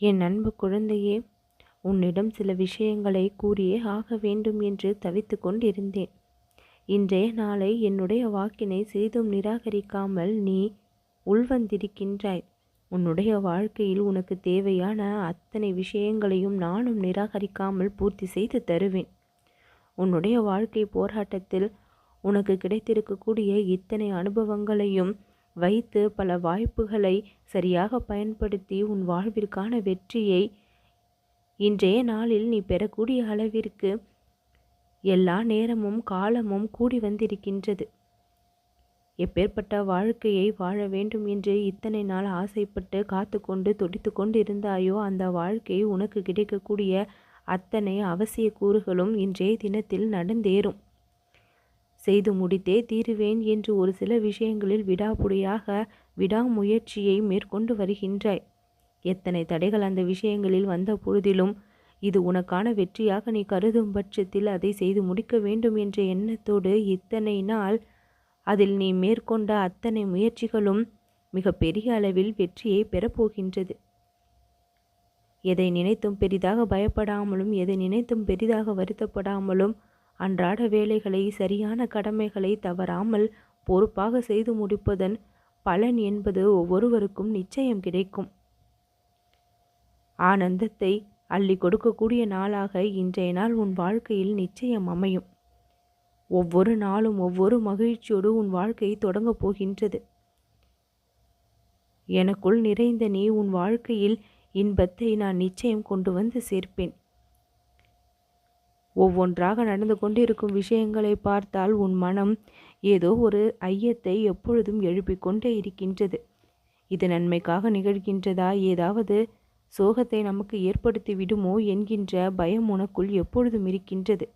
என் அன்பு குழந்தையே உன்னிடம் சில விஷயங்களை கூறியே ஆக வேண்டும் என்று தவித்து கொண்டிருந்தேன். இன்றைய நாளை என்னுடைய வாக்கினை சிறிதும் நிராகரிக்காமல் நீ உள்வந்திருக்கின்றாய். உன்னுடைய வாழ்க்கையில் உனக்கு தேவையான அத்தனை விஷயங்களையும் நானும் நிராகரிக்காமல் பூர்த்தி செய்து தருவேன். உன்னுடைய வாழ்க்கை போராட்டத்தில் உனக்கு கிடைத்திருக்கக்கூடிய இத்தனை அனுபவங்களையும் வைத்து பல வாய்ப்புகளை சரியாக பயன்படுத்தி உன் வாழ்விற்கான வெற்றியை இன்றைய நாளில் நீ பெறக்கூடிய அளவிற்கு எல்லா நேரமும் காலமும் கூடி வந்திருக்கின்றது. எப்பேற்பட்ட வாழ்க்கையை வாழ வேண்டும் என்று இத்தனை நாள் ஆசைப்பட்டு காத்து கொண்டு துடித்து கொண்டு இருந்தாயோ அந்த வாழ்க்கை உனக்கு கிடைக்கக்கூடிய அத்தனை அவசிய கூறுகளும் இன்றைய தினத்தில் நடந்தேறும். செய்து முடித்தே தீருவேன் என்று ஒரு சில விஷயங்களில் விடாபுடியாக விடாமுயற்சியை மேற்கொண்டு வருகின்றாய். எத்தனை தடைகள் அந்த விஷயங்களில் வந்த பொழுதிலும் இது உனக்கான வெற்றியாக நீ கருதும் பட்சத்தில் அதை செய்து முடிக்க வேண்டும் என்ற எண்ணத்தோடு இத்தனை நாள் அதில் நீ மேற்கொண்ட அத்தனை முயற்சிகளும் மிக பெரிய அளவில் வெற்றியை பெறப்போகின்றது. எதை நினைத்தும் பெரிதாக பயப்படாமலும் எதை நினைத்தும் பெரிதாக வருத்தப்படாமலும் அன்றாட வேலைகளை சரியான கடமைகளை தவறாமல் பொறுப்பாக செய்து முடிப்பதன் பலன் என்பது ஒவ்வொருவருக்கும் நிச்சயம் கிடைக்கும். ஆனந்தத்தை அள்ளி கொடுக்கக்கூடிய நாளாக இன்றைய நாள் உன் வாழ்க்கையில் நிச்சயம் அமையும். ஒவ்வொரு நாளும் ஒவ்வொரு மகிழ்ச்சியோடு உன் வாழ்க்கை தொடங்கப் போகின்றது. எனக்குள் நிறைந்த நீ உன் வாழ்க்கையில் இன்பத்தை நான் நிச்சயம் கொண்டு வந்து சேர்ப்பேன். ஒவ்வொன்றாக நடந்து கொண்டிருக்கும் விஷயங்களை பார்த்தால் உன் மனம் ஏதோ ஒரு ஐயத்தை எப்பொழுதும் எழுப்பிக் கொண்டே இருக்கின்றது. இது நன்மைக்காக நிகழ்கின்றதா? ஏதாவது சோகத்தை நமக்கு ஏற்படுத்தி விடுமோ என்கின்ற பயம் உனக்குள் எப்பொழுதும் இருக்கின்றது.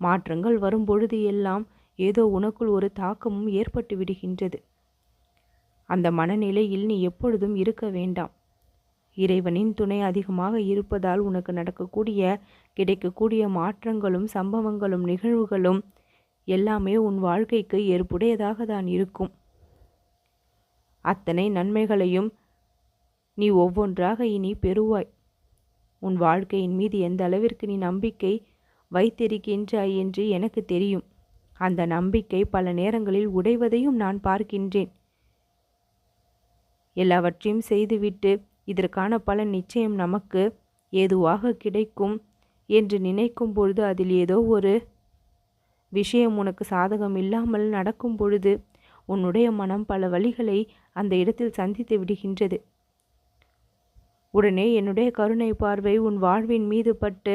மாற்றங்கள் வரும்பொழுது எல்லாம் ஏதோ உனக்குள் ஒரு தாக்கமும் ஏற்பட்டு விடுகின்றது. அந்த மனநிலையில் நீ எப்பொழுதும் இருக்க வேண்டாம். இறைவனின் துணை அதிகமாக இருப்பதால் உனக்கு நடக்கக்கூடிய கிடைக்கக்கூடிய மாற்றங்களும் சம்பவங்களும் நிகழ்வுகளும் எல்லாமே உன் வாழ்க்கைக்கு ஏற்புடையதாக தான் இருக்கும். அத்தனை நன்மைகளையும் நீ ஒவ்வொன்றாக இனி பெறுவாய். உன் வாழ்க்கையின் மீது எந்த அளவிற்கு நீ நம்பிக்கை வைத்திருக்கின்றாய் என்று எனக்கு தெரியும். அந்த நம்பிக்கை பல நேரங்களில் உடைவதையும் நான் பார்க்கின்றேன். எல்லாவற்றையும் செய்துவிட்டு இதற்கான பலன் நிச்சயம் நமக்கு ஏதுவாக கிடைக்கும் என்று நினைக்கும் பொழுது அதில் ஏதோ ஒரு விஷயம் உனக்கு சாதகம் இல்லாமல் நடக்கும் பொழுது உன்னுடைய மனம் பல வழிகளை அந்த இடத்தில் சந்தித்து விடுகின்றது. உடனே என்னுடைய கருணை பார்வை உன் வாழ்வின் மீது பட்டு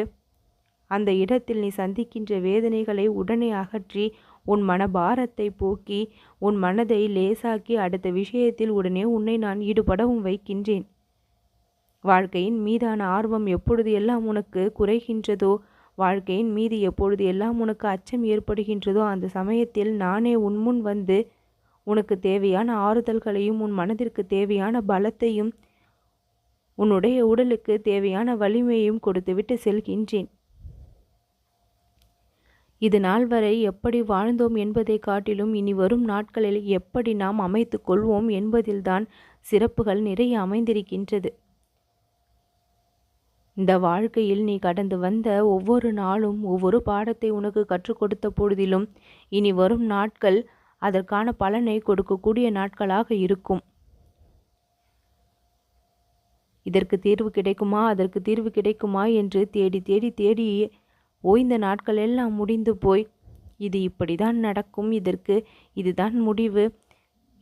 அந்த இடத்தில் நீ சந்திக்கின்ற வேதனைகளை உடனே அகற்றி உன் மனபாரத்தை போக்கி உன் மனதை லேசாக்கி அடுத்த விஷயத்தில் உடனே உன்னை நான் ஈடுபடவும் வைக்கின்றேன். வாழ்க்கையின் மீதான ஆர்வம் எப்பொழுது எல்லாம் உனக்கு குறைகின்றதோ வாழ்க்கையின் மீது எப்பொழுது எல்லாம் உனக்கு அச்சம் ஏற்படுகின்றதோ அந்த சமயத்தில் நானே உன்முன் வந்து உனக்கு தேவையான ஆறுதல்களையும் உன் மனதிற்கு தேவையான பலத்தையும் உன்னுடைய உடலுக்கு தேவையான வலிமையையும் கொடுத்துவிட்டு செல்கின்றேன். இது நாள் வரை எப்படி வாழ்ந்தோம் என்பதை காட்டிலும் இனி வரும் நாட்களில் எப்படி நாம் அமைத்து கொள்வோம் என்பதில்தான் சிறப்புகள் நிறைய அமைந்திருக்கின்றது. இந்த வாழ்க்கையில் நீ கடந்து வந்த ஒவ்வொரு நாளும் ஒவ்வொரு பாடத்தை உனக்கு கற்றுக் கொடுத்த பொழுதிலும் இனி வரும் நாட்கள் அதற்கான பலனை கொடுக்கக்கூடிய நாட்களாக இருக்கும். இதற்கு தீர்வு கிடைக்குமா? அதற்கு தீர்வு கிடைக்குமா? என்று தேடி தேடி தேடி ஓய்ந்த நாட்கள் எல்லாம் முடிந்து போய் இது இப்படிதான் நடக்கும் இதற்கு இதுதான் முடிவு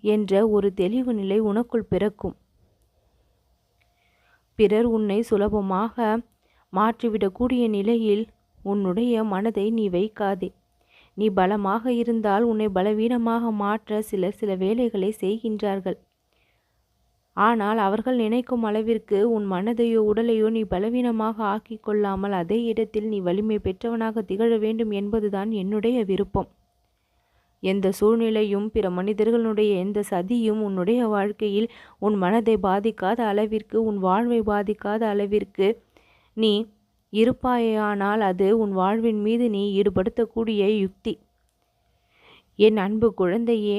என்ற ஒரு தெளிவு நிலை உனக்குள் பிறக்கும். பிறர் உன்னை சுலபமாக மாற்றிவிடக்கூடிய நிலையில் உன்னுடைய மனதை நீ வைக்காதே. நீ பலமாக இருந்தால் உன்னை பலவீனமாக மாற்ற சிலர் சில வேலைகளை செய்கின்றார்கள். ஆனால் அவர்கள் நினைக்கும் அளவிற்கு உன் மனதையோ உடலையோ நீ பலவீனமாக ஆக்கிக்கொள்ளாமல் அதே இடத்தில் நீ வலிமை பெற்றவனாக திகழ வேண்டும் என்பதுதான் என்னுடைய விருப்பம். எந்த சூழ்நிலையும் பிற மனிதர்களுடைய எந்த சதியும் உன்னுடைய வாழ்க்கையில் உன் மனதை பாதிக்காத அளவிற்கு உன் வாழ்வை பாதிக்காத அளவிற்கு நீ இருப்பாயானால் அது உன் வாழ்வின் மீது நீ ஈடுபடுத்தக்கூடிய யுக்தி. என் அன்பு குழந்தையே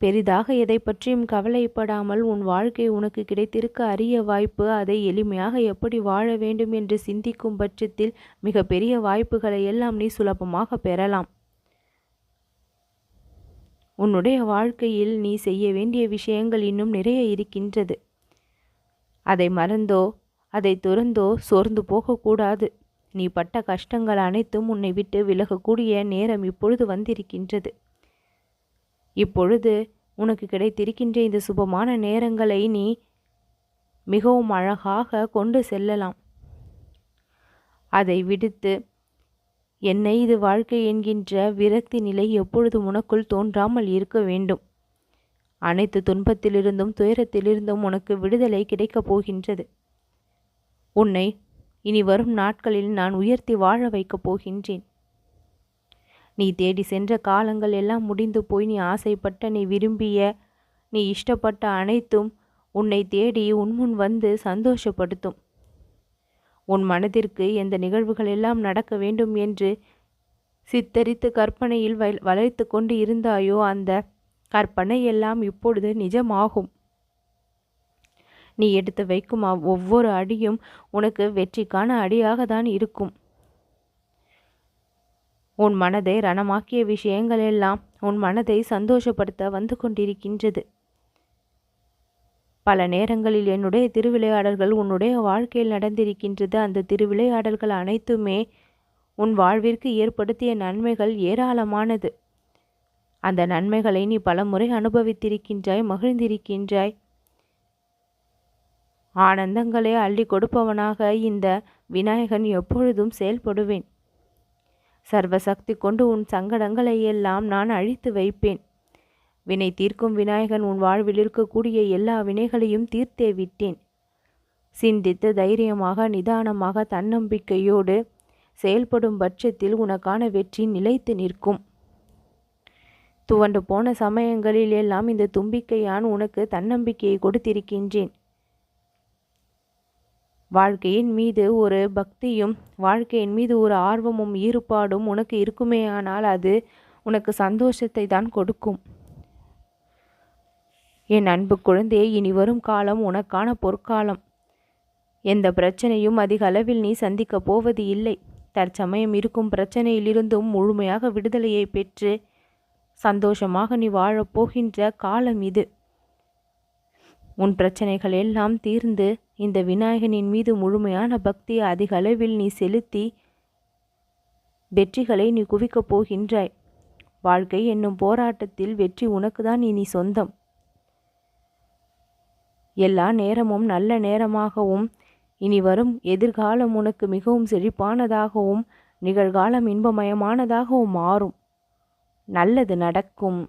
பெரிதாக எதை பற்றியும் கவலைப்படாமல் உன் வாழ்க்கை உனக்கு கிடைத்திருக்க அரிய வாய்ப்பு அதை எளிமையாக எப்படி வாழ வேண்டும் என்று சிந்திக்கும் பட்சத்தில் மிகப்பெரிய வாய்ப்புகளை எல்லாம் நீ சுலபமாக பெறலாம். உன்னுடைய வாழ்க்கையில் நீ செய்ய வேண்டிய விஷயங்கள் இன்னும் நிறைய இருக்கின்றது. அதை மறந்தோ அதை துறந்தோ சோர்ந்து போகக்கூடாது. நீ பட்ட கஷ்டங்கள் அனைத்தும் உன்னை விட்டு விலகக்கூடிய நேரம் இப்பொழுது வந்திருக்கின்றது. இப்பொழுது உனக்கு கிடைத்திருக்கின்ற இந்த சுபமான நேரங்களை நீ மிகவும் அழகாக கொண்டு செல்லலாம். அதை விடுத்து என்னை இது வாழ்க்கை என்கின்ற விரக்தி நிலை எப்பொழுது உனக்குள் தோன்றாமல் இருக்க வேண்டும். அனைத்து துன்பத்திலிருந்தும் துயரத்திலிருந்தும் உனக்கு விடுதலை கிடைக்கப் போகின்றது. உன்னை இனி வரும் நாட்களில் நான் உயர்த்தி வாழ வைக்கப் போகின்றேன். நீ தேடி சென்ற காலங்கள் எல்லாம் முடிந்து போய் நீ ஆசைப்பட்ட நீ விரும்பிய நீ இஷ்டப்பட்ட அனைத்தும் உன்னை தேடி உன்முன் வந்து சந்தோஷப்படுத்தும். உன் மனதிற்கு எந்த நிகழ்வுகள் எல்லாம் நடக்க வேண்டும் என்று சித்தரித்து கற்பனையில் வளைத்து கொண்டு இருந்தாயோ அந்த கற்பனை எல்லாம் இப்பொழுது நிஜமாகும். நீ எடுத்து வைக்கும் ஒவ்வொரு அடியும் உனக்கு வெற்றிக்கான அடியாக தான் இருக்கும். உன் மனதை ரணமாக்கிய விஷயங்கள் எல்லாம் உன் மனதை சந்தோஷப்படுத்த வந்து கொண்டிருக்கின்றது. பல நேரங்களில் என்னுடைய திருவிளையாடல்கள் உன்னுடைய வாழ்க்கையில் நடந்திருக்கின்றது. அந்த திருவிளையாடல்கள் அனைத்துமே உன் வாழ்விற்கு ஏற்படுத்திய நன்மைகள் ஏராளமானது. அந்த நன்மைகளை நீ பலமுறை அனுபவித்திருக்கின்றாய் மகிழ்ந்திருக்கின்றாய். ஆனந்தங்களை அள்ளி கொடுப்பவனாக இந்த விநாயகன் எப்பொழுதும் செயல்படுவேன். சர்வசக்தி கொண்டு உன் சங்கடங்களை எல்லாம் நான் அழித்து வைப்பேன். வினை தீர்க்கும் விநாயகன் உன் வாழ்வில் இருக்கக்கூடிய எல்லா வினைகளையும் தீர்த்தே விட்டேன். சிந்தித்து தைரியமாக நிதானமாக தன்னம்பிக்கையோடு செயல்படும் பட்சத்தில் உனக்கான வெற்றி நிலைத்து நிற்கும். துவண்டு போன சமயங்களில் எல்லாம் இந்த தும்பிக்கையான் உனக்கு தன்னம்பிக்கையை கொடுத்திருக்கின்றேன். வாழ்க்கையின் மீது ஒரு பக்தியும் வாழ்க்கையின் மீது ஒரு ஆர்வமும் ஈடுபாடும் உனக்கு இருக்குமேயானால் அது உனக்கு சந்தோஷத்தை தான் கொடுக்கும். என் அன்பு குழந்தையை இனி வரும் காலம் உனக்கான பொற்காலம். எந்த பிரச்சனையும் அதிக அளவில் நீ சந்திக்கப் போவது இல்லை. தற்சமயம் இருக்கும் பிரச்சனையிலிருந்தும் முழுமையாக விடுதலையை பெற்று சந்தோஷமாக நீ வாழப்போகின்ற காலம் இது. உன் பிரச்சனைகள் எல்லாம் தீர்ந்து இந்த விநாயகனின் மீது முழுமையான பக்தியை அதிக அளவில் நீ செலுத்தி வெற்றிகளை நீ குவிக்கப் போகின்றாய். வாழ்க்கை என்னும் போராட்டத்தில் வெற்றி உனக்குதான் இனி சொந்தம். எல்லா நேரமும் நல்ல நேரமாகவும் இனி வரும் எதிர்காலம் உனக்கு மிகவும் செழிப்பானதாகவும் நிகழ்காலம் இன்பமயமானதாகவும் மாறும். நல்லது நடக்கும்.